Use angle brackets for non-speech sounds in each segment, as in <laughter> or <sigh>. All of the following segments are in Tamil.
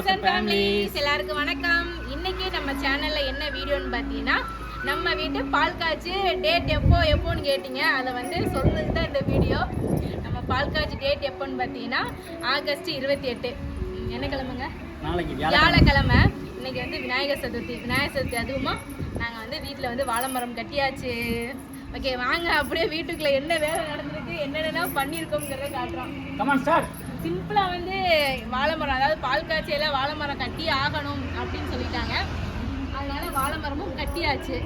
ஹசன் ஃபேமிலிஸ் எல்லாருக்கும் வணக்கம். இன்னைக்கு நம்ம சேனல்ல என்ன வீடியோன்னு பார்த்தீங்கன்னா நம்ம வீட்டு பால் காய்ச்சி டேட் எப்போ எப்போன்னு கேட்டீங்க. அதை வந்து சொல்றது தான் இந்த வீடியோ நம்ம பால் காய்ச்சி டேட் எப்போன்னு பார்த்தீங்கன்னா ஆகஸ்ட் இருபத்தி எட்டு. என்ன கிழமைங்க? வியாழக்கிழமை. இன்னைக்கு வந்து விநாயகர் சதுர்த்தி. விநாயகர் சதுர்த்தி அதுவுமா நாங்கள் வந்து வீட்டில் வந்து வாழை மரம் கட்டியாச்சு. ஓகே வாங்க. அப்படியே வீட்டுக்குள்ள என்ன வேலை நடந்திருக்கு என்னென்ன பண்ணியிருக்கோங்கிறத காட்டுறோம். கமான் ஸ்டார்ட் சிம்பிளா வந்து வாழை மரம் அதாவது பால் காய்ச்சியில வாழை மரம் கட்டி ஆகணும் அப்படின்னு சொல்லிட்டாங்க. அதனால வாழை மரமும் கட்டியாச்சு.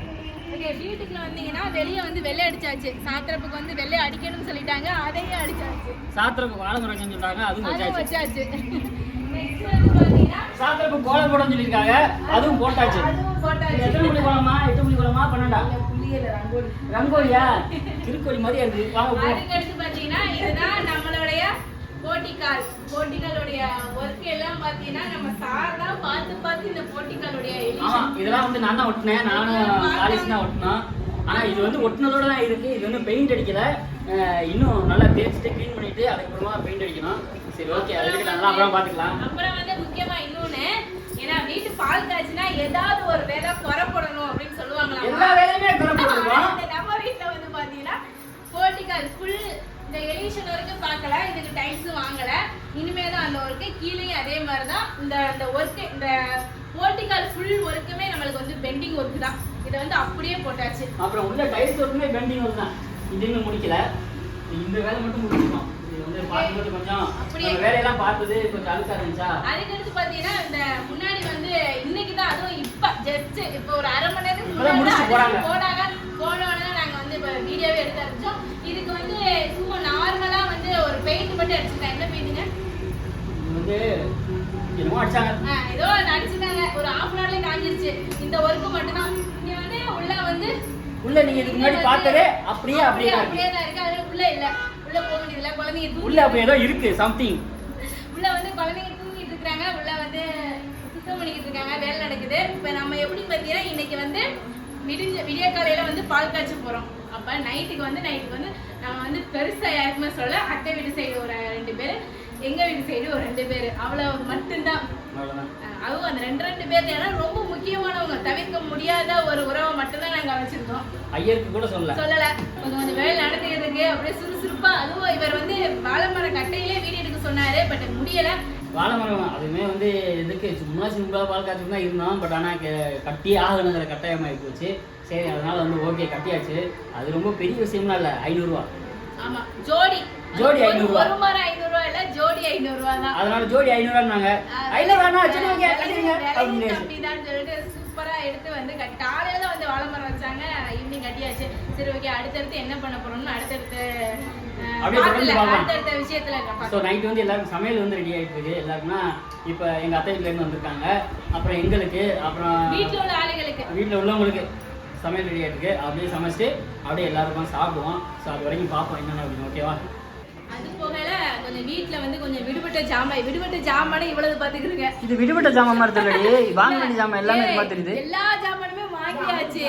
ஓகே வீட்டுக்குள்ள வந்தீங்கன்னா வெளியே வந்து வெள்ளை அடிச்சாச்சு. சாத்திரப்புக்கு வந்து வெள்ளை அடிக்கணும்னு சொல்லிட்டாங்க. அதையும் அடிச்சாச்சு. சாத்திரக்கு வாழை மரம் செஞ்சுட்டாங்க அதுவும் வச்சாச்சு. சாத்திரக்கு கோலம் சொல்லியிருக்காங்க அதுவும் போட்டாச்சு. அதுவும் போட்டாச்சு. எத்தனை மணி கோலமா எட்டு மணி கோலமா? பன்னெண்டா? புளியல ரங்கோலி. ரங்கோலியா? திருக்கோழி மாதிரி இருக்கு. வாங்க போ அதுக்கு அடுத்து பாத்தீங்கன்னா இதுதான் நம்மளுடைய போட்டிக்கால் போட்டிகளுடைய ஒர்க் எல்லாம் பாத்தீங்கன்னா நம்ம சார் தான் பார்த்து பார்த்து இந்த போட்டிகளுடைய ஆமா இதெல்லாம் வந்து நான் தான் ஒட்டினேன். நானும் காலேஜ் தான் ஒட்டினோம். ஆனா இது வந்து ஒட்டினதோட தான் இருக்கு. இது வந்து பெயிண்ட் அடிக்கல. இன்னும் நல்லா தேய்ச்சிட்டு க்ளீன் பண்ணிட்டு அதுக்கப்புறமா பெயிண்ட் அடிக்கணும். சரி ஓகே அதுக்கு நல்லா அப்புறம் பாத்துக்கலாம் அப்புறம் வந்து முக்கியமா இன்னொன்னு ஏன்னா வீட்டு பால் காய்ச்சினா ஏதாவது ஒரு வேலை அப்படின்னு சொல்லுவாங்களா எல்லா வேலையுமே குறை போட்டுருக்கோம் நம்ம வீட்ல வந்து பாத்தீங்கன்னா போர்ட்டிகல் ஃபுல் இந்த எலிஷன் வரைக்கும் பார்க்கல இதுக்கு டைல்ஸும் வாங்கல. இனிமே தான் அந்த ஒர்க்கு கீழேயும் அதே மாதிரி தான் இந்த இந்த ஒர்க்கு இந்த போர்ட்டிகல் ஃபுல் ஒர்க்குமே நம்மளுக்கு வந்து பெண்டிங் ஒர்க் தான். இதை வந்து அப்படியே போட்டாச்சு. அப்புறம் உள்ள டைல்ஸ் ஒர்க்குமே பெண்டிங் ஒர்க் தான். இது இன்னும் முடிக்கல. இந்த வேலை மட்டும் முடிச்சிருக்கோம். வேலையெல்லாம் பார்த்தது கொஞ்சம் அழுக்கா இருந்துச்சா? அதுக்கடுத்து பாத்தீங்கன்னா இந்த முன்னாடி வந்து இன்னைக்கு தான் அதுவும் இப்ப ஜஸ்ட் இப்ப ஒரு அரை மணி போறாங்க. போனாங்க. போனோடனே நாங்க வந்து இப்ப வீடியோவே எடுத்து அடிச்சோம் இதுக்கு வந்து சும்மா முன்னாடி பார்த்ததே அப்படியே அப்படியே தான் அப்படியே இருக்கு தான் இருக்கு. அது உள்ள இல்ல. உள்ள போக வேண்டியதில்ல. குழந்தைங்க தூங்கி உள்ள அப்படி ஏதோ இருக்கு சம்திங் <laughs> உள்ள வந்து குழந்தைங்க தூங்கிட்டு இருக்காங்க உள்ள வந்து சுத்தம் பண்ணிக்கிட்டு இருக்காங்க. வேலை நடக்குது. இப்போ நம்ம எப்படி பார்த்தீங்கன்னா இன்னைக்கு வந்து விடிஞ்ச விடிய காலையில வந்து பால் காய்ச்ச போறோம். அப்ப நைட்டுக்கு வந்து நைட்டுக்கு வந்து நம்ம வந்து பெருசா யாருக்குமே சொல்ல அத்தை வீட்டு சைடு ஒரு ரெண்டு பேர் எங்க வீட்டு சைடு ஒரு ரெண்டு பேர். அவ்வளவு மட்டும்தான். அவங்க அந்த ரெண்டு ரெண்டு பேர் ஏன்னா ரொம்ப முக்கியமானவங்க தவிர்க்க முடியாத ஒரு உறவை மட்டும்தான் நாங்க வச்சிருக்கோம். ஐயருக்கு கூட சொல்லல. சொல்லல. கொஞ்சம் கொஞ்சம் வேலை நடந்துட்டு இருக்கு அப்படியே சுறுசுறுப்பா. அதுவும் இவர் வந்து வாழை மர கட்டையிலே வீடியோ எடுக்க சொன்னாரு பட் முடியல. வாழை மரம் அதுவுமே வந்து எதுக்கு? சும்மா சிம்பிளாக பால் காய்ச்சி தான் இருந்தோம் பட் ஆனால் கட்டியே ஆகணுங்கிற கட்டாயமாகி போச்சு. சரி அதனால வந்து ஓகே கட்டியாச்சு. அது ரொம்ப பெரிய விஷயம்லாம் இல்லை ஐநூறுரூவா ஆமா ஜோடி. ஜோடி ஒரு- 500 ரூபா. ஒரு மரம் ஐநூறு இல்ல ஜோடி ஐநூறு தான். அதனால ஜோடி ஐநூறுவாண்ணா சரி ஓகே கட்டிடுங்க. அப்படிதான் சொல்லிட்டு சூப்பரா எடுத்து வந்து காலையில வந்து வாழை மரம் வச்சாங்க ஈவினிங் கட்டியாச்சு. சரி ஓகே அடுத்தடுத்து என்ன பண்ண போறோம்னு அடுத்தடுத்து. அடுத்தடுத்த விஷயத்துல ஸோ. நைட்டு வந்து எல்லாருக்கும் சமையல் வந்து ரெடி ஆகிட்டு இருக்கு. எல்லாருக்குன்னா இப்போ எங்கள் அத்தை வீட்டிலேருந்து வந்திருக்காங்க. அப்புறம் எங்களுக்கு அப்புறம் வீட்டுல உள்ள ஆளுகளுக்கு வீட்டில் உள்ளவங்களுக்கு சமையல் ரெடி ஆகிட்டு இருக்கு. அப்படியே சமைச்சிட்டு அப்படியே எல்லாருக்கும் சாப்பிடுவோம். ஸோ அது வரைக்கும் பார்ப்போம் என்னென்ன அப்படின்னு ஓகேவா அது போகல கொஞ்சம் வீட்ல வந்து கொஞ்சம் விடுபட்ட ஜாமான் விடுபட்ட ஜாமானே இவ்வளவு பாத்துக்கிறீங்க இது விடுபட்ட ஜாமான் மாதிரி தெரியலடி. வாங்க வேண்டிய ஜாமான் எல்லாமே இது மாதிரி தெரியுது. எல்லா ஜாமானுமே வாங்கியாச்சு.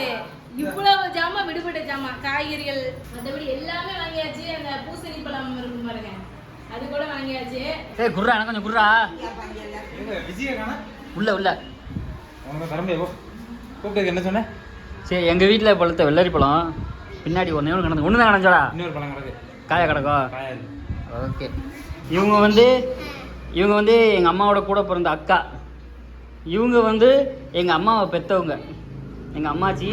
இவ்வளவு ஜாமான் விடுபட்ட ஜாமான் காய்கறிகள் மற்றபடி எல்லாமே வாங்கியாச்சு. அந்த பூசணி பழம் இருக்கும் பாருங்க. அது கூட வாங்கியாச்சு. ஏய் குர்ரா எனக்கு கொஞ்சம் குர்ரா உள்ள உள்ள. உங்க கடமை போ. கூப்பிட்டதுக்கு என்ன சொன்ன? சரி எங்கள் வீட்டில் பழுத்த வெள்ளரி பழம். பின்னாடி ஒன்றே ஒன்று கிடந்து ஒன்று தான் கிடந்தோடா இன்னொரு பழம் கிடக்கு. காய கிடக்கோ? காயாது ஓகே இவங்க வந்து இவங்க வந்து எங்கள் அம்மாவோட கூட பிறந்த அக்கா. இவங்க வந்து எங்கள் அம்மாவை பெற்றவங்க எங்கள் அம்மாச்சி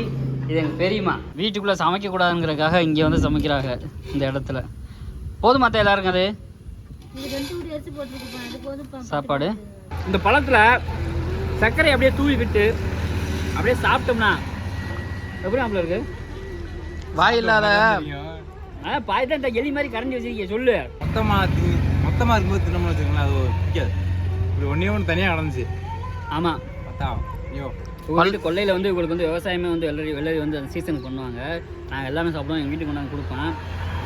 இது எங்கள் பெரியம்மா. வீட்டுக்குள்ளே சமைக்கக்கூடாதுங்கிறதுக்காக இங்கே வந்து சமைக்கிறாங்க இந்த இடத்துல. போதுமா அத்தை எல்லாருக்கும் அது? சாப்பாடு? இந்த பழத்தில் சர்க்கரை அப்படியே தூவி விட்டு அப்படியே சாப்பிட்டோம்னா எப்படி நம்மள இருக்கு? வாய் இல்லாத ஆ பாய் தான் இந்த எலி மாதிரி கரண்டி வச்சிருக்கீங்க சொல்லு. மொத்தமா திங்க மொத்தமா இருக்கும்போது தின்னோம்னு வச்சுக்கோங்களேன் அது ஒரு பிடிக்காது. இப்படி ஒன்னே ஒன்று தனியாக நடந்துச்சு. ஆமாம் பார்த்தா ஐயோ. பல்லு கொல்லையில் வந்து உங்களுக்கு வந்து விவசாயமே வந்து வெள்ளரி வெள்ளரி வந்து அந்த சீசனுக்கு பண்ணுவாங்க. நாங்கள் எல்லாமே சாப்பிடுவோம் எங்கள் வீட்டுக்கு கொண்டாந்து கொடுப்போம்.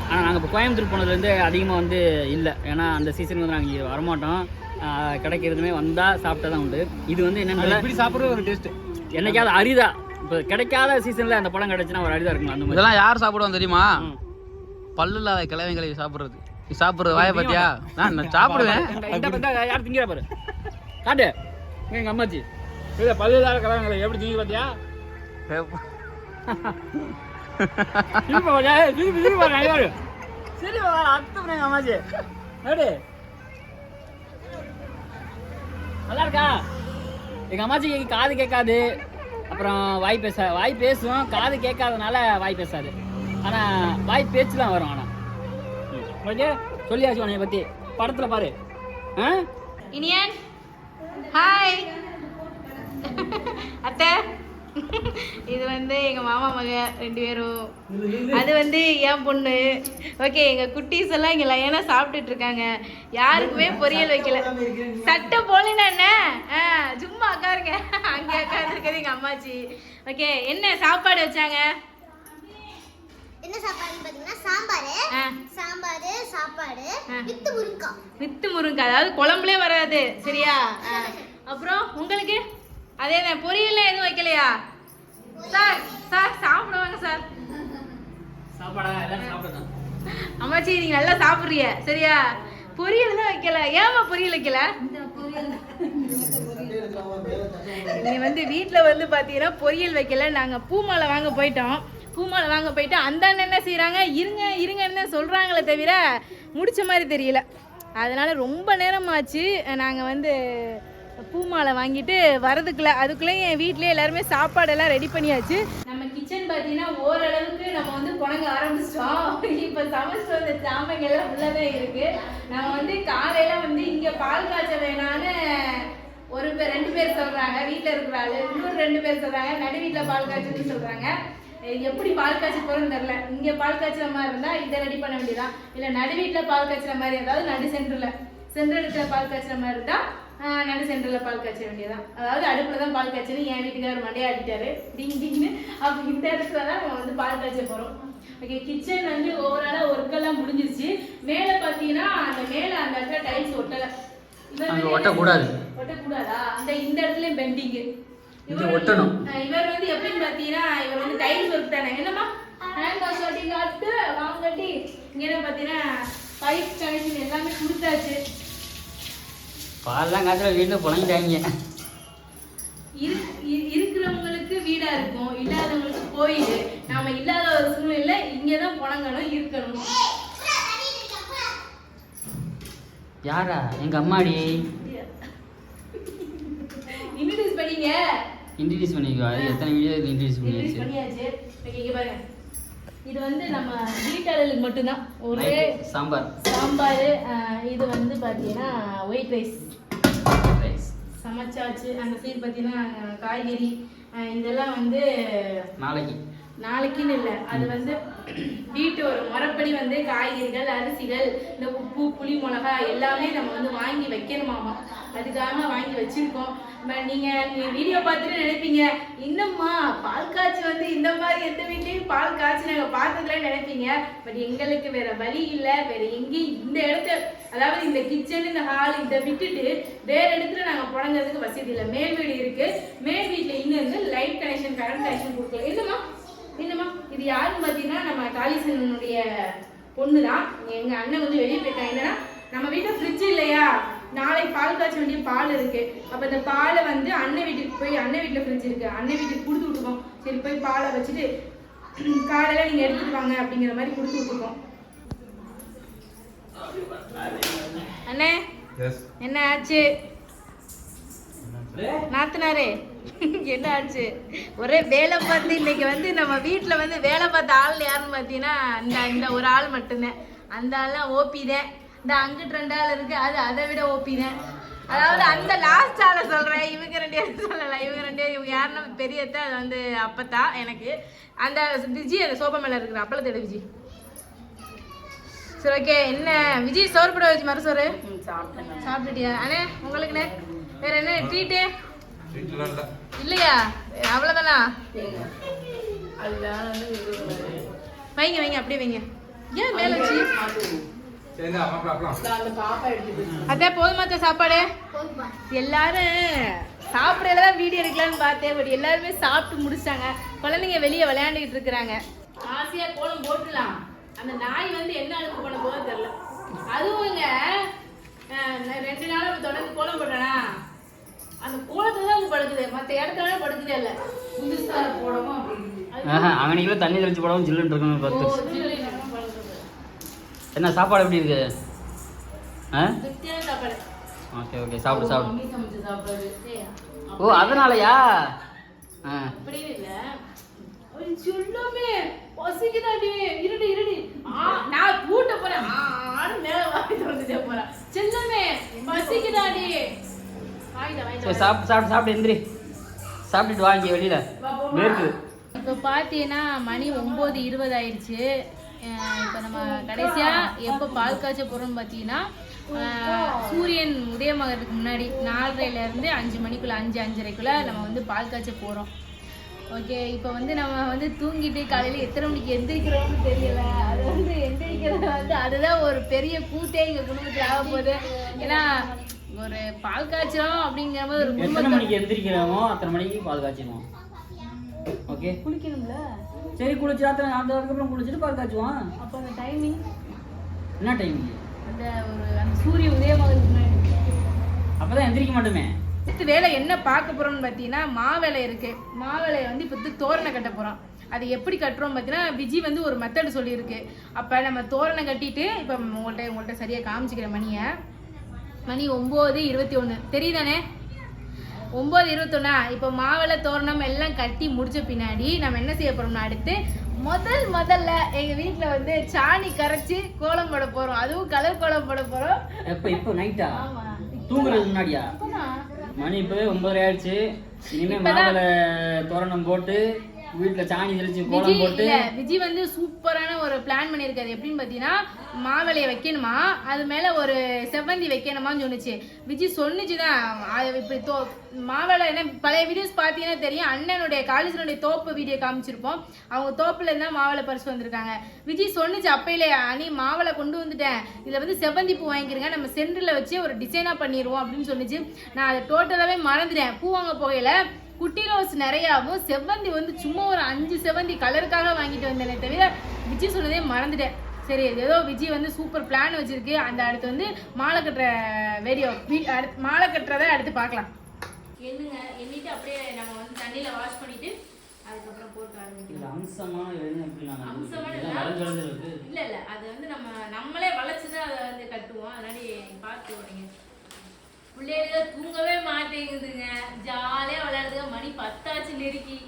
ஆனால் நாங்கள் இப்போ கோயம்புத்தூர் போனதுலேருந்து அதிகமாக வந்து இல்லை. ஏன்னா அந்த சீசனுக்கு வந்து நாங்கள் இங்கே வரமாட்டோம். கிடைக்கிறதுமே வந்தால் சாப்பிட்டா தான் உண்டு. இது வந்து என்னென்ன இப்படி சாப்பிட்றது? ஒரு டேஸ்ட் என்னைக்காவது அரிதா. இப்போ கிடைக்காத சீசனில் அந்த பழம் கிடைச்சுன்னா ஒரு அரிதா இருக்கும் அந்த மாதிரி. இதெல்லாம் யார் சாப்பிடுவாங்க தெரியுமா? ம். பல்லு இல்லாத கிழவங்களை சாப்பிடுறது. நீ சாப்பிடுறது வாய பாத்தியா? நான் நான் சாப்பிடுவேன். யார் திங்கிறா பாரு. காட்டு. எங்க அம்மாச்சி. இதை பல்லுதார கலவங்களை எப்படி. திரும்ப வாடா, அர்த்தம் எங்க அம்மாச்சி. எப்படி நல்லா இருக்கா? எங்க அம்மாச்சிக்கு காது கேட்காது. அப்புறம் வாய் பேச வாய் பேசும். காது கேட்காதனால வாய் பேசாது. ஆனா வாய் பேச்சு தான் வரும் ஆனா. ஓகே? சொல்லியாச்சு உன்னைய பத்தி. படத்துல பாரு. ஆ? இனியன் ஹாய் அத்தை. இது வந்து எங்க மாமா மக ரெண்டு பேரும். அது வந்து என் பொண்ணு. ஓகே எங்க குட்டீஸ் எல்லாம் இங்க லைனா சாப்பிட்டுட்டு இருக்காங்க. யாருக்குமே பொரியல் வைக்கல. சட்டை போலனா என்ன? ஆ, சும்மா உட்காருங்க. அங்கே உட்காந்துருக்கிறது எங்க அம்மாச்சி. ஓகே என்ன சாப்பாடு வச்சாங்க? என்ன சாப்பாடுன்னு பாத்தீங்கன்னா சாம்பாரு. சாம்பாரு சாப்பாடு. வித்து முருங்கக்காய் வித்து முருங்கை. அதாவது குழம்புலே வராது. சரியா? ஆ, அப்புறம் உங்களுக்கு? அதே தான். பொரியல்லாம் எதுவும் வைக்கலையா? சார் சார் சாப்பிடுவாங்க சார். அம்மாச்சி நீங்க நல்லா சாப்பிடுறிய சரியா? பொரியல் தான் வைக்கல? ஏமா பொரியல் வைக்கல நீ வந்து வீட்டில் வந்து பார்த்தீங்கன்னா பொரியல் வைக்கல நாங்கள் பூமாலை வாங்க போயிட்டோம். பூமாலை வாங்க போயிட்டு அந்த அண்ணன் என்ன செய்கிறாங்க இருங்க இருங்கன்னு தான் சொல்கிறாங்களே தவிர முடிச்ச மாதிரி தெரியல. அதனால் ரொம்ப நேரம் ஆச்சு நாங்கள் வந்து பூமாலை வாங்கிட்டு வரதுக்குள்ள அதுக்குள்ளேயும் என் வீட்லேயே எல்லாருமே சாப்பாடெல்லாம் ரெடி பண்ணியாச்சு. நம்ம கிச்சன் பார்த்தீங்கன்னா ஓரளவுக்கு நம்ம வந்து புணங்க ஆரம்பிச்சிட்டோம். இப்போ சமைச்சு வந்த சாமைங்க எல்லாம் உள்ளதான் இருக்கு. நம்ம வந்து காலையில் வந்து இங்கே பால் காய்ச்ச வேணான்னு ஒரு பேர் ரெண்டு பேர் சொல்கிறாங்க வீட்டில் இருக்கிறாள் இன்னொரு ரெண்டு பேர் சொல்கிறாங்க நடு வீட்டில் பால் காய்ச்சல்னு சொல்கிறாங்க எப்படி பால் காய்ச்ச போறோம்னு தெரியல. இங்க பால் காய்ச்சுற மாதிரி இருந்தா இதை ரெடி பண்ண வேண்டியதான் இல்ல நடு வீட்ல பால் காய்ச்சுற மாதிரி அதாவது நடு சென்டர்ல சென்டர் இடத்துல பால் காய்ச்சுற மாதிரி இருந்தா ஆஹ் நடு சென்டர்ல பால் காய்ச்ச வேண்டியதான் அதாவது அடுப்புல தான் பால் காய்ச்சணும் என் வீட்டுக்காரர் மண்டையா ஆடிட்டாரு டிங் டிங்னு அப்ப இந்த இடத்துல தான் நம்ம வந்து பால் காய்ச்ச போறோம். ஓகே கிச்சன் வந்து ஓவராலா ஒர்க்கெல்லாம் முடிஞ்சிருச்சு. மேல பாத்தீங்கன்னா அந்த மேல அந்த இடத்துல டைல்ஸ் ஒட்டல. ஒட்டக்கூடாது. ஒட்டக்கூடாதா? அந்த இந்த இடத்துல பெண்டிங் இங்க ஒட்டணும். இவர் வந்து எப்படின்னு பாத்தீங்கன்னா இவர் வந்து டைல்ஸ் ஒர்க் தானே. என்னம்மா? ஹேண்ட் வாஷ் வாட்டிங் காட்டு வாங்கட்டி இங்க என்ன பாத்தீங்கன்னா பைப் கனெக்ஷன் எல்லாமே கொடுத்தாச்சு. பால்லாம் காய்ச்சல வீட்டில் புழங்கிட்டாங்க இருக்கிறவங்களுக்கு வீடா இருக்கும் இல்லாதவங்களுக்கு கோயில். நாம இல்லாத ஒரு சூழ்நிலை இங்கதான் புணங்கணும் இருக்கணும். யாரா? எங்க அம்மாடி? இன்ட்ரடியூஸ் பண்ணீங்க. இன்ட்ரடியூஸ் பண்ணிக்கோ அது எத்தனை வீடியோ இன்ட்ரடியூஸ் இன்ட்ரடியூஸ் பண்ணியாச்சு? இது வந்து நம்ம வீட்டாளர்களுக்கு மட்டும்தான். ஒரே சாம்பார். சாம்பார் இது வந்து பார்த்தீங்கன்னா ஒயிட் ரைஸ் ரைஸ் சமைச்சாச்சு. அந்த சைடு பார்த்தீங்கன்னா காய்கறி இதெல்லாம் வந்து நாளைக்கு. நாளைக்குன்னு இல்லை. அது வந்து வீட்டு ஒரு முறைப்படி வந்து காய்கறிகள் அரிசிகள் இந்த உப்பு புளி மிளகா எல்லாமே நம்ம வந்து வாங்கி வைக்கணுமாமா. அதுக்காக வாங்கி வச்சிருக்கோம். நீங்க வீடியோ பார்த்துட்டு நினைப்பீங்க இன்னம்மா பால் காய்ச்சி வந்து இந்த மாதிரி எந்த வீட்லயும் பால் காய்ச்சி நாங்க பார்த்ததுல நினைப்பீங்க. பட் எங்களுக்கு வேற வழி இல்ல. வேற எங்கேயும் இந்த இடத்த அதாவது இந்த கிச்சன் இந்த ஹால் இதை விட்டுட்டு வேற இடத்துல நாங்க புடங்கிறதுக்கு வசதி இல்லை. மேல் வீடு இருக்கு. மேல் வீட்டுல இன்னும் வந்து லைட் கனெக்ஷன் கரண்ட் கனெக்ஷன் கொடுக்கல. என்னம்மா? என்னம்மா? இது யாருன்னு பார்த்தீங்கன்னா நம்ம காளிசனுடைய பொண்ணு தான் எங்க அண்ணன் வந்து வெளியே போயிட்டாங்க என்னன்னா நம்ம வீட்டில் ஃப்ரிட்ஜ் இல்லையா? நாளைக்கு பால் காய்ச்ச வேண்டிய பால் இருக்கு. அப்ப இந்த பாலை வந்து அண்ணன் வீட்டுக்கு போய் அண்ணன் வீட்டுல ஃப்ரிட்ஜ் இருக்கு அண்ணன் வீட்டுக்கு கொடுத்து விட்டுருக்கோம் சரி போய் பாலை வச்சுட்டு <clears throat> காலையில நீங்க எடுத்துட்டு வாங்க அப்படிங்கிற மாதிரி கொடுத்து விட்டுருக்கோம். அண்ணே என்ன ஆச்சு? நாத்தனாரே <laughs> என்ன ஆச்சு? ஒரே வேலை பார்த்து இன்னைக்கு வந்து நம்ம வீட்டில் வந்து வேலை பார்த்த ஆள் யாருன்னு பார்த்தீங்கன்னா இந்த இந்த ஒரு ஆள் மட்டும்தான். அந்த ஆள்லாம் ஓபி தான். இந்த அங்கிட்டு ரெண்டு ஆள் இருக்கு அது அதை விட ஓபி தான். அதாவது அந்த லாஸ்ட் ஆளை சொல்றேன் இவங்க ரெண்டு பேரும் சொல்லலை இவங்க ரெண்டு பேரும் இவங்க யாருன்னா பெரியத்த அது வந்து அப்பத்தா எனக்கு. அந்த விஜய் அந்த சோபா மேல இருக்கிற அப்பளத்தை எடு விஜய் சரி ஓகே என்ன? விஜய் சோறு போட வச்சு மரசோறு சாப்பிட்டுட்டியா? அண்ணே உங்களுக்குண்ணே வேற என்ன? ட்ரீட்டு இல்லையா? அவ்வளோதானா வைங்க வைங்க அப்படியே வைங்க. ஏன் மேல வச்சு? அதே போதுமாத்த சாப்பாடு? எல்லாரும் சாப்பிடல தான் வீடியோ எடுக்கலாம்னு பார்த்தேன் பட் எல்லாருமே சாப்பிட்டு முடிச்சிட்டாங்க குழந்தைங்க வெளியே விளையாண்டுக்கிட்டு இருக்கிறாங்க. ஆசையா கோலம் போட்டுலாம் அந்த நாய் வந்து என்ன அழுப்பு பண்ண போதோ தெரியல. நான் ரெண்டு நாள் தொடர்ந்து கோலம் போட்டேனா அந்த கோலம் இடத்துல படுக்குதே இல்ல. புதுசா போடவும் அப்படின்னு அங்கனைக்குள்ள தண்ணி தெளிச்சு போடவும் ஜில்லுன்னு இருக்கணும் பார்த்து. படுக்குது. என்ன சாப்பாடு எப்படி இருக்கு? ஆ? திருப்தியான சாப்பாடு. ஓகே ஓகே சாப்பிடு சாப்பிடு. ஓ அதனாலயா? சாப்பிட்டு சாப்பிட்டு சாப்பிட்டு எந்திரி. சாப்பிட்டுட்டு வாங்கி வெளியில. இப்போ பார்த்தீங்கன்னா மணி ஒம்பது இருபது ஆயிடுச்சு. இப்போ நம்ம கடைசியாக எப்போ பால் காய்ச்ச போகிறோம்னு பார்த்தீங்கன்னா சூரியன் உதயமாகிறதுக்கு முன்னாடி நாலரைலேருந்து அஞ்சு மணிக்குள்ளே அஞ்சு அஞ்சரைக்குள்ளே நம்ம வந்து பால் காய்ச்ச போகிறோம் ஓகே இப்போ வந்து நம்ம வந்து தூங்கிட்டு காலையில் எத்தனை மணிக்கு எந்திரிக்கிறோம்னு தெரியல. அது வந்து எந்திரிக்கிறது வந்து அதுதான் ஒரு பெரிய கூட்டே எங்கள் குடும்பத்தில் ஆக போகுது. ஏன்னா ஒரு பால் காய்ச்சறோம் அப்படிங்கிற போது ஒரு எத்தனை குடும்பத்தை மணிக்கு எந்திரிக்கிறோமோ அத்தனை மணிக்கு பால் காய்ச்சிடுவோம். ஓகே குளிக்கணும்ல? சரி குளிச்சு அத்தனை அந்த அதுக்கப்புறம் குளிச்சுட்டு பால் காய்ச்சுவோம் அப்போ அந்த டைமிங் என்ன டைமிங் அந்த ஒரு அந்த சூரிய உதயமாகிறதுக்கு முன்னாடி அப்பதான் எந்திரிக்க மாட்டோமே. அடுத்த வேலை என்ன பார்க்க போறோம்னு பார்த்தீங்கன்னா மாவேலை இருக்கு. மாவேலையை வந்து இப்போ தோரணை கட்ட போறோம். அது எப்படி கட்டுறோம் பார்த்தீங்கன்னா விஜி வந்து ஒரு மெத்தட் சொல்லியிருக்கு. அப்போ நம்ம தோரணை கட்டிட்டு இப்போ உங்கள்கிட்ட உங்கள்கிட்ட சரியாக காமிச்சிக்கிறேன் மணியை. மணி ஒம்பது இருபத்தி ஒன்று தெரியுதானே? ஒம்பது இருபத்தொன்னா இப்போ மாவிளை தோரணம் எல்லாம் கட்டி முடிச்ச பின்னாடி நம்ம என்ன செய்ய போறோம்னா அடுத்து முதல் முதல்ல எங்க வீட்டில் வந்து சாணி கரைச்சி கோலம் போட போறோம். அதுவும் கலர் கோலம் போட போறோம். எப்ப இப்போ நைட்டா தூங்குறதுக்கு முன்னாடியா? மணி இப்பவே ஒன்பதரை ஆயிடுச்சு. இனிமே மாவிளை தோரணம் போட்டு வீட்டுல சாணி தெளிச்சு கோலம் போட்டு இல்ல விஜி வந்து சூப்பரான ஒரு பிளான் பண்ணியிருக்காரு. எப்படின்னு பார்த்தீங்கன்னா மாவிளைய வைக்கணுமா? அது மேல ஒரு செவ்வந்தி வைக்கணுமான்னு சொன்னுச்சு. விஜி சொன்னுச்சு தான் அது இப்படி தோ மாவிளை என்ன பழைய வீடியோஸ் பார்த்தீங்கன்னா தெரியும். அண்ணனுடைய காலேஜினுடைய தோப்பு வீடியோ காமிச்சிருப்போம். அவங்க தோப்புல இருந்தா மாவிளை பறிச்சு வந்திருக்காங்க. விஜி சொன்னுச்சு அப்பையிலே அணி மாவிளை கொண்டு வந்துட்டேன். இதுல வந்து செவ்வந்தி பூ வாங்கிக்கிறங்க. நம்ம சென்டர்ல வச்சு ஒரு டிசைனா பண்ணிடுவோம் அப்படின்னு சொன்னுச்சு. நான் அதை டோட்டலாவே மறந்துட்டேன். பூ வாங்க போகையில குட்டி ரோஸ் நிறையாவும் செவ்வந்தி வந்து சும்மா ஒரு அஞ்சு செவ்வந்தி கலருக்காக வாங்கிட்டு வந்தேனே தவிர விஜய் சொன்னதே மறந்துட்டேன். சரி ஏதோ விஜய் வந்து சூப்பர் பிளான் வச்சிருக்கு. அந்த அடுத்து வந்து மாலை கட்டுற வீடியோ அடுத்து மாலை கட்டுறதை அடுத்து பார்க்கலாம். என்னங்க எண்ணிட்டு அப்படியே நம்ம வந்து தண்ணியில வாஷ் பண்ணிட்டு அதுக்கப்புறம் போட்டு ஆரம்பிக்கலாம். அம்சமான அம்சமான இல்ல. இல்ல அது வந்து நம்ம நம்மளே வளைச்சுதான் அதை வந்து கட்டுவோம். அதனால பார்த்து பிள்ளைங்க தூங்கவே மாட்டேங்குதுங்க. ஜாலியா விளையாடுதுங்க. மணி பத்தாச்சு நெருக்கி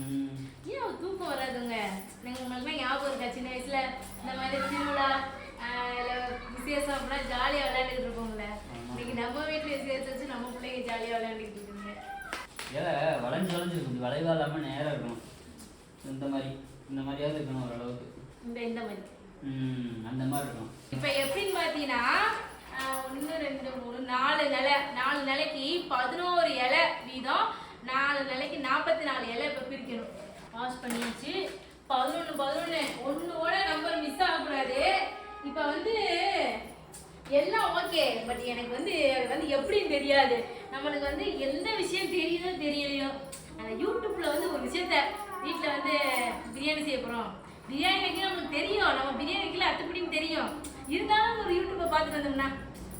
ம். ஏன் தூக்கம் வராதுங்க? நாங்கள் உங்களுக்கு ஞாபகம் இருக்கா? சின்ன வயசுல இந்த மாதிரி திருவிழா விசேஷம் அப்படின்னா ஜாலியாக விளையாண்டுட்டு இருப்போம்ல. இன்னைக்கு நம்ம வீட்டில் விசேஷம் வச்சு நம்ம பிள்ளைங்க ஜாலியாக விளையாண்டுட்டு இருக்குங்க இலை வளைஞ்சு வளைஞ்சு இருக்கு கொஞ்சம் வளைவா இல்லாம நேரா இருக்கணும் இந்த மாதிரி இந்த மாதிரியாவது இருக்கணும் ஓரளவுக்கு. இந்த இந்த மாதிரி. அந்த மாதிரி இருக்கும். இப்போ எப்படின்னு பார்த்தீங்கன்னா ஒன்று ரெண்டு மூணு நாலு நிலை நாலு நிலைக்கு பதினோரு இலை வீதம் நாலு நிலைக்கு நாற்பத்தி நாலு இலை இப்போ பிரிக்கணும். வாஷ் பண்ணியாச்சு. பதினொன்று பதினொன்று ஒன்றோட நம்பர் மிஸ் ஆகக்கூடாது. இப்போ வந்து எல்லாம் ஓகே பட் எனக்கு வந்து அது வந்து எப்படின்னு தெரியாது. நம்மளுக்கு வந்து எந்த விஷயம் தெரியுதோ தெரியலையோ. அந்த யூடியூப்ல வந்து ஒரு விஷயத்த வீட்டில் வந்து பிரியாணி செய்ய போகிறோம் பிரியாணி வைக்க நமக்கு தெரியும். நம்ம பிரியாணி வைக்கல அத்துப்படின்னு தெரியும். இருந்தாலும் ஒரு யூடியூப்பை பார்த்துட்டு வந்தோம்னா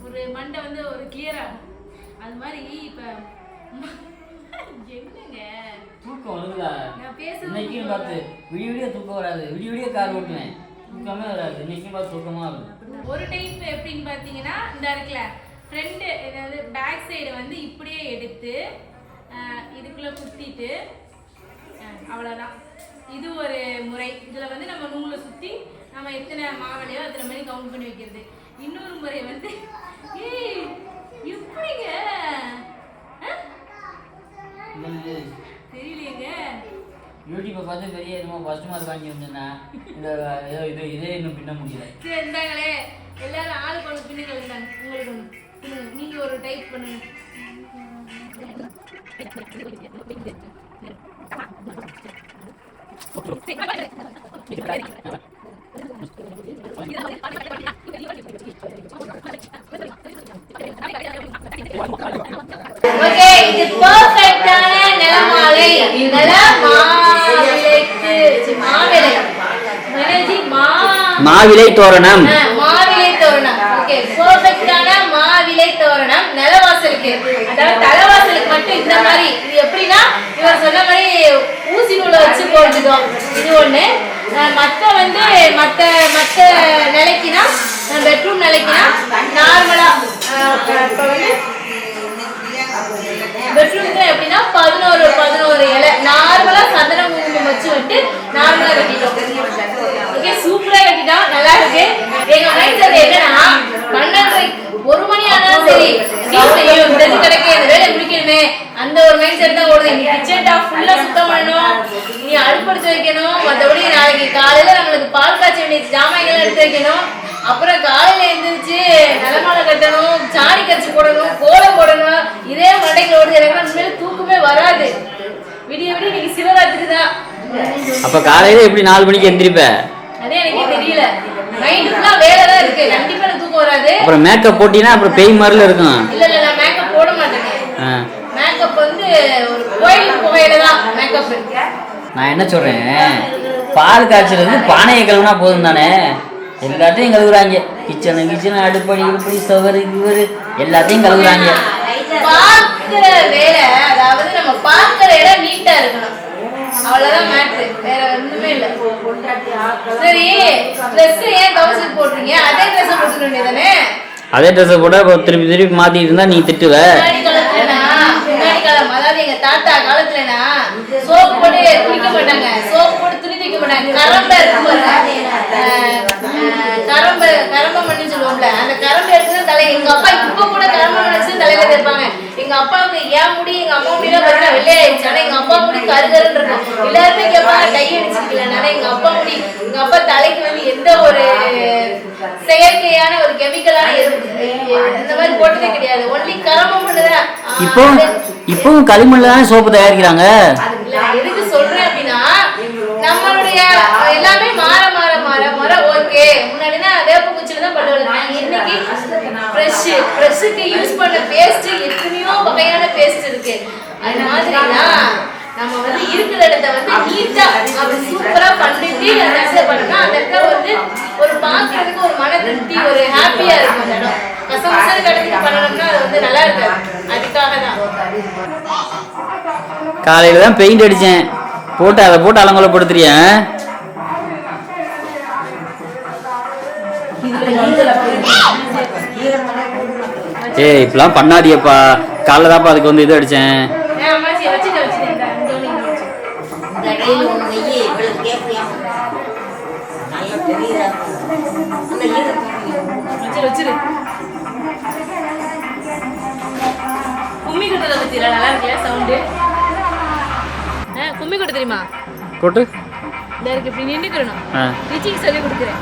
ஒரு மண்டை வந்து ஒரு கிளியர் ஆகும். அது மாதிரி இப்போ என்னங்க? தூக்கம் வருதுடா. நான் பேசுறது பார்த்து விடிய விடிய தூக்கம் வராது. விடிய விடிய கார் ஓட்டுவேன். தூக்கமே வராது. இன்னைக்கும் பார்த்து தூக்கமா வரும் ஒரு டைப் எப்படின்னு பார்த்தீங்கன்னா இந்த இருக்குல்ல ஃப்ரண்ட் அதாவது பேக் சைடு வந்து இப்படியே எடுத்து இதுக்குள்ள குத்திட்டு ஆஹ், அவ்வளவுதான். இது ஒரு முறை. இதில் வந்து நம்ம நூலை சுற்றி நம்ம எத்தனை மாவளையோ அத்தனை மணி கவுண்ட் பண்ணி வைக்கிறது. இன்னொரு முறை வந்து ஏய் எப்படிங்க? தெரியலையேங்க. யூடியூப்பை பார்த்து பெரிய என்னமோ ஃபர்ஸ்ட் மார்க் வாங்கி வந்தேன்னா இந்த ஏதோ இது இதே இன்னும் பின்ன முடியல. சரி இருந்தாங்களே எல்லாரும் ஆளுக்கு ஒன்று பின்னுங்க இருந்தாங்க உங்களுக்கு ஒன்று பின்னுங்க நீங்கள் ஒரு டைப் பண்ணுங்க. ஓகே இது பெர்ஃபெக்ட்டான நிலமாலை. நிலமாலைக்கு மாவிலை. மனோஜி மா. மாவிலை தோரணம். மாவிலை தோரணம். ஓகே பெர்ஃபெக்ட்டான மாவிலை தோரணம். நிலவாசலுக்கு. அதாவது கோல்டுதம் இது ஒன்று மற்ற வந்து மற்ற மற்ற நிலைக்குன்னா பெட்ரூம் நிலைக்குன்னா நார்மலாக இப்போ வந்து பெட்ரூம்க்கு எப்படின்னா பதினோரு பதினோரு இலை. நார்மலாக சந்தன குங்குமம் வச்சு வந்துட்டு நார்மலாக கட்டிட்டோம் ஓகே சூப்பராக கட்டிட்டோம் நல்லா இருக்கு. அப்போ காலையில் எப்படி நாலு மணிக்கு எந்திரிப்ப? அப்புறம் மேக்கப் போட்டினா அப்புறம் பேய் மாதிரில இருக்கும். இல்ல இல்ல நான் மேக்கப் போட மாட்டேங்க ஆ. மேக்கப் வந்து ஒரு கோயிலுக்கு போகையில தான் மேக்கப் நான் என்ன சொல்கிறேன் பால் காய்ச்சறது பானையை கழுவுனா போதும் தானே? எல்லாத்தையும் கழுவுறாங்க. கிச்சனு கிச்சனு அடுப்படி இப்படி சவரு இவரு எல்லாத்தையும் கழுவுறாங்க. பார்க்கிற வேலை அதாவது நம்ம பார்க்கிற இடம் நீட்டா இருக்கணும். அவ்வளவுதான் மேட்ரு வேற ஒண்ணுமே இல்ல. சரி ட்ரெஸ் ஏன் கவசம் போடுறீங்க அதே ட்ரெஸ் போட்டுக்க வேண்டியதானே அதே ட்ரெஸ்ஸை அப்புறம் திருப்பி திருப்பி மாற்றிட்டு இருந்தா நீ திட்டுவ. முன்னாடி காலம் அதாவது எங்க தாத்தா காலத்துலனா சோப்பு போட்டு குளிக்க மாட்டாங்க. சோப்பு போட்டு துணி தைக்க மாட்டாங்க. கரம்ப கரம்ப கரம்ப மண்ணி சொல்லுவோம்ல அந்த கரம்பு எடுத்து தலை எங்க அப்பா இப்ப கூட கரம்ப மண்ணி வச்சு தலையில தேய்ப்பாங்க. எங்க அப்பாவுக்கு ஏன் முடி? எங்க அம்மா முடியெல்லாம் பார்த்தா வெள்ளையாயிடுச்சு ஆனா எங்க அப்பா முடி கருகருன்னு இருக்கும். எல்லாருமே கேட்பாங்க டை அடிச்சிருக்கல ஆனா எங்க அப்பா முடி எங்க அப்பா தலைக்கு வந்து எந்த ஒரு செயற்கையான ஒரு கெமிக்கலான இந்த மாதிரி போட்டதே கிடையாது. ஒன்லி கரம்பம் மட்டும்தான் இப்போ இப்போவும் களிமண்ல தானே சோப்பு தயாரிக்கிறாங்க? எதுக்கு சொல்றேன் அப்படின்னா நம்மளுடைய எல்லாமே மாற மாற மாற மாற ஓகே முன்னாடினா வேப்பங்குச்சில தான் பல்லு விளக்குனாங்க இன்னைக்கு ஃப்ரெஷ் ஃப்ரெஷ்ஷுக்கு யூஸ் பண்ண பேஸ்ட் வகையான பேஸ்ட் இருக்கு. அது மாதிரிதான் நம்ம வந்து இருக்கிற இடத்த வந்து நீட்டா அப்படி சூப்பரா பண்ணிட்டு அந்த இடத்துல பண்ணா அந்த இடத்துல வந்து ஒரு பார்க்கறதுக்கு ஒரு மன திருப்தி ஒரு ஹாப்பியா இருக்கும் அந்த இடம். கசமசன்னு கடத்திட்டு பண்ணணும்னா அது வந்து நல்லா இருக்காது. அதுக்காக தான். காலையில தான் பெயிண்ட் அடிச்சேன். போட்டு அதை போட்டு அலங்கோலப்படுத்துறியன் ஏய் இப்பெல்லாம் பண்ணாதியப்பா காலைல தான்ப்பா அதுக்கு வந்து இது வச்சிரு கும்மி கொட்டுறத பத்தியில நல்லா இருக்குல்ல சவுண்டு கும்மி கொட்ட தெரியுமா? இந்த இருக்கு இப்படி நின்றுக்கணும் ஆ. ரிச்சிக்கு சொல்லி கொடுக்குறேன்.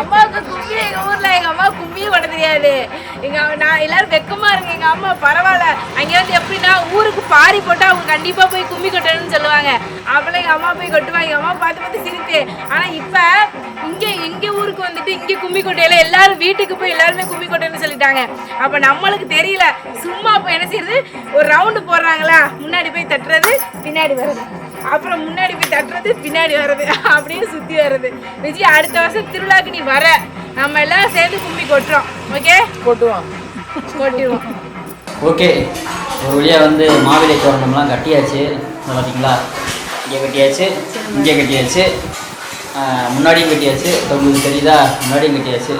அம்மாவுக்கு கும்மி எங்க ஊர்ல எங்க அம்மா கும்மியே பண்ண தெரியாது. எங்க அம்மா- நான் எல்லாரும் வெக்கமா இருங்க. எங்க அம்மா பரவாயில்ல. அங்க வந்து எப்படின்னா ஊருக்கு பாரி போட்டா அவங்க கண்டிப்பா போய் கும்மி கொட்டணும்னு சொல்லுவாங்க. அப்போல்லாம் எங்க அம்மா போய் கொட்டுவாங்க. எங்கள் அம்மா பார்த்து பார்த்து சிரிப்பு. ஆனா இப்ப இங்க எங்க ஊருக்கு வந்துட்டு இங்க கும்மி கொட்டையில எல்லாரும் வீட்டுக்கு போய் எல்லாருமே கும்மி கொட்டைன்னு சொல்லிட்டாங்க. அப்ப நம்மளுக்கு தெரியல. சும்மா இப்போ என்ன செய்யறது? ஒரு ரவுண்டு போடுறாங்களா? முன்னாடி போய் தட்டுறது பின்னாடி வருது அப்புறம் முன்னாடி போய் தட்டுறது பின்னாடி வர்றது அப்படியே சுத்தி வர்றது. விஜய் அடுத்த வருஷம் திருவிழாக்கு நீ வர. நம்ம எல்லாம் சேர்ந்து கும்மி கொட்டுறோம். ஓகே கொட்டுவோம். கொட்டிடுவோம். ஓகே ஒரு வழியாக வந்து மாவிலை தோரணம்லாம் கட்டியாச்சு. பார்த்தீங்களா இங்கே கட்டியாச்சு இங்கே கட்டியாச்சு. முன்னாடியும் கட்டியாச்சு. இப்போ உங்களுக்கு தெரியுதா? முன்னாடியும் கட்டியாச்சு.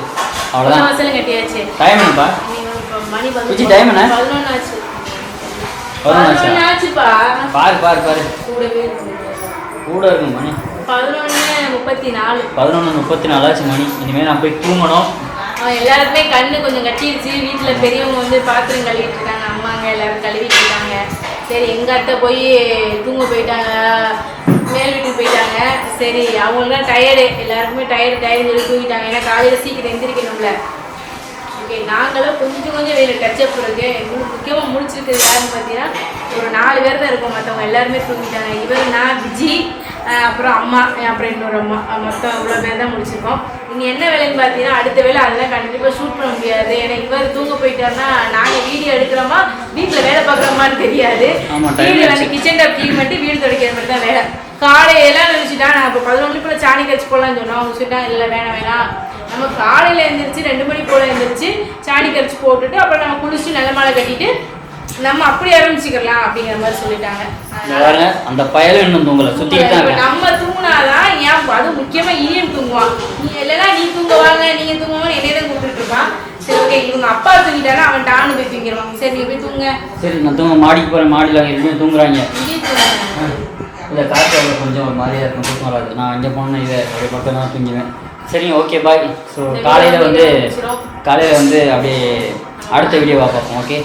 அவ்வளோதான் கட்டியாச்சு. டைம் என்னப்பா? நீங்க இப்ப மணி விஜி, time என்ன? பதினொன்று ஆச்சு. பாரு பாரு பாரு. கூடவே. கூட இருக்கும் மணி. பதினொன்று முப்பத்தி நாலு பதினொன்று முப்பத்தி நாலாச்சு மணி. இனிமேல் நான் போய் தூங்கணும். எல்லாருக்குமே கண்ணு கொஞ்சம் கட்டிருச்சு. வீட்டில் பெரியவங்க வந்து பாத்திரம் கழுவிட்டு இருக்காங்க. அம்மாங்க எல்லாரும் கழுவிட்டு இருக்காங்க. சரி எங்க அத்தை போய் தூங்க போயிட்டாங்க. மேல் வீட்டுக்கு போயிட்டாங்க. சரி அவங்களும் டயர்டு எல்லாருக்குமே டயர்டு டயர்டு சொல்லி தூங்கிட்டாங்க. ஏன்னா காலையில் சீக்கிரம் எந்திரிக்கணும்ல. ஓகே நாங்களும் கொஞ்சம் கொஞ்சம் வேறு டச்சப் இருக்கு. எங்களுக்கு முக்கியமாக முடிச்சிருக்கிறது யாருன்னு பார்த்தீங்கன்னா ஒரு நாலு பேர் தான் இருக்கோம். மற்றவங்க எல்லாருமே தூங்கிட்டாங்க. இவர் நான் விஜி அப்புறம் அம்மா அப்புறம் இன்னொரு அம்மா. மொத்தம் இவ்வளோ பேர் தான் முடிச்சிருக்கோம். இனி என்ன வேலைன்னு பார்த்தீங்கன்னா அடுத்த வேலை அதெல்லாம் கண்டிப்பாக ஷூட் பண்ண முடியாது. ஏன்னா இவர் தூங்க போயிட்டாருன்னா நாங்கள் வீடியோ எடுக்கிறோமா வீட்டில் வேலை பார்க்குறோமான்னு தெரியாது. வீடு வந்து. கிச்சன் டாப் க்ளீன் பண்ணிட்டு வீடு துடைக்கிற மாதிரி தான் வேலை. காலையெல்லாம் நினச்சிட்டா நான் இப்போ பதினொன்று போல சாணி கழிச்சு போடலாம்னு சொன்னோம். அவங்க சொல்லிட்டாங்க இல்லை வேணாம் வேணாம். நம்ம காலையில் எழுந்திரிச்சு ரெண்டு மணி போல் எழுந்திரிச்சு சாணி கரைச்சி போட்டுட்டு அப்புறம் நம்ம குளிச்சுட்டு நல்ல மாலை கட்டிட்டு நம்ம அப்படி ஆரம்பிச்சுக்கலாம் அப்படிங்கிற மாதிரி சொல்லிட்டாங்க. பாருங்க அந்த பயலும் இன்னும் தூங்கலை தான் இருக்கேன் நம்ம தூங்குனாதான் ஏன் அது முக்கியமா இனியன் தூங்குவான் நீ இல்லைன்னா நீ தூங்குவாங்க நீங்க தூங்குவாங்க என்னைய தான் கூப்பிட்டுட்டு இருப்பான் சரி ஓகே இவங்க அப்பா தூங்கிட்டானா அவன் டானு போய் தூங்கிடுவான். சரி நீ போய் தூங்க. சரி நான் தூங்க மாடிக்கு போகிறேன் மாடியில் அவங்க ரெண்டு தூங்குறாங்க. இல்லை காற்று அவ்வளோ கொஞ்சம் ஒரு மாதிரியாக இருக்கும் தூக்கம் வராது. நான் அங்கே போனேன் இதை ஒரு பக்கம் தான் தூங்குவேன் சரிங்க ஓகே பாய் ஸோ காலையில் வந்து காலையில் வந்து அப்படியே அடுத்த வீடியோவாக பார்ப்போம் ஓகே